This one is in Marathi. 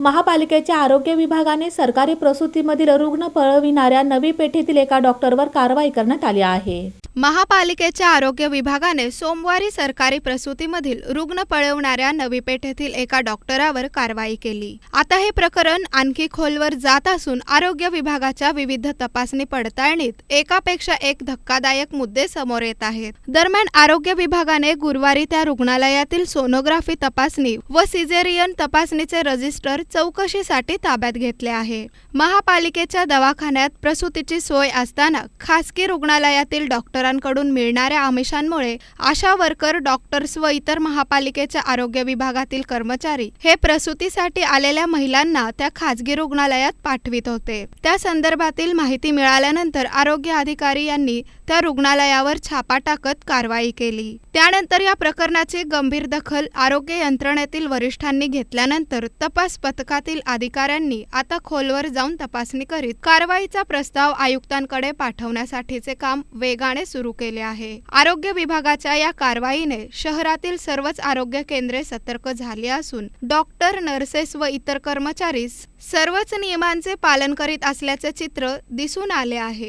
महापालिकेच्या आरोग्य विभागाने सरकारी प्रसूतीमधील रुग्ण पळविणाऱ्या नवी पेठेतील एका डॉक्टरवर कारवाई करण्यात आली आहे. महापालिकेच्या आरोग्य विभागाने सोमवारी सरकारी प्रसूतीमधील रुग्ण पळवणाऱ्या नवी पेठेतील एका डॉक्टरावर कारवाई केली. आता हे प्रकरण आणखी खोलवर जात असून आरोग्य विभागाच्या विविध तपासणी पडताळणीत एकापेक्षा एक धक्कादायक मुद्दे समोर येत आहेत. दरम्यान आरोग्य विभागाने गुरुवारी त्या रुग्णालयातील सोनोग्राफी तपासणी व सिझेरियन तपासणीचे रजिस्टर चौकशीसाठी ताब्यात घेतले आहे. महापालिकेच्या दवाखान्यात प्रसूतीची सोय असताना खासगी रुग्णालयातील डॉक्टर डॉक्टरांकडून मिळणाऱ्या आमिषांमुळे आशा वर्कर डॉक्टर्स व इतर महापालिकेच्या आरोग्य विभागातील कर्मचारी हे प्रसूतीसाठी आलेल्या महिलांना त्या खाजगी रुग्णालयात पाठवित होते. त्या संदर्भातील माहिती मिळाल्यानंतर आरोग्य अधिकारी यांनी त्या रुग्णालयावर छापा टाकत कारवाई केली. त्यानंतर या प्रकरणाची गंभीर दखल आरोग्य यंत्रणेतील वरिष्ठांनी घेतल्यानंतर तपास पथकातील अधिकाऱ्यांनी आता खोलवर जाऊन तपासणी करीत कारवाईचा प्रस्ताव आयुक्तांकडे पाठवण्यासाठीचे काम वेगाने सुरू केले आहे. आरोग्य विभागाच्या या कारवाईने शहरातील सर्वच आरोग्य केंद्रे सतर्क झाली असून डॉक्टर नर्सेस व इतर कर्मचारी सर्वच नियमांचे पालन करीत असल्याचे चित्र दिसून आले आहे.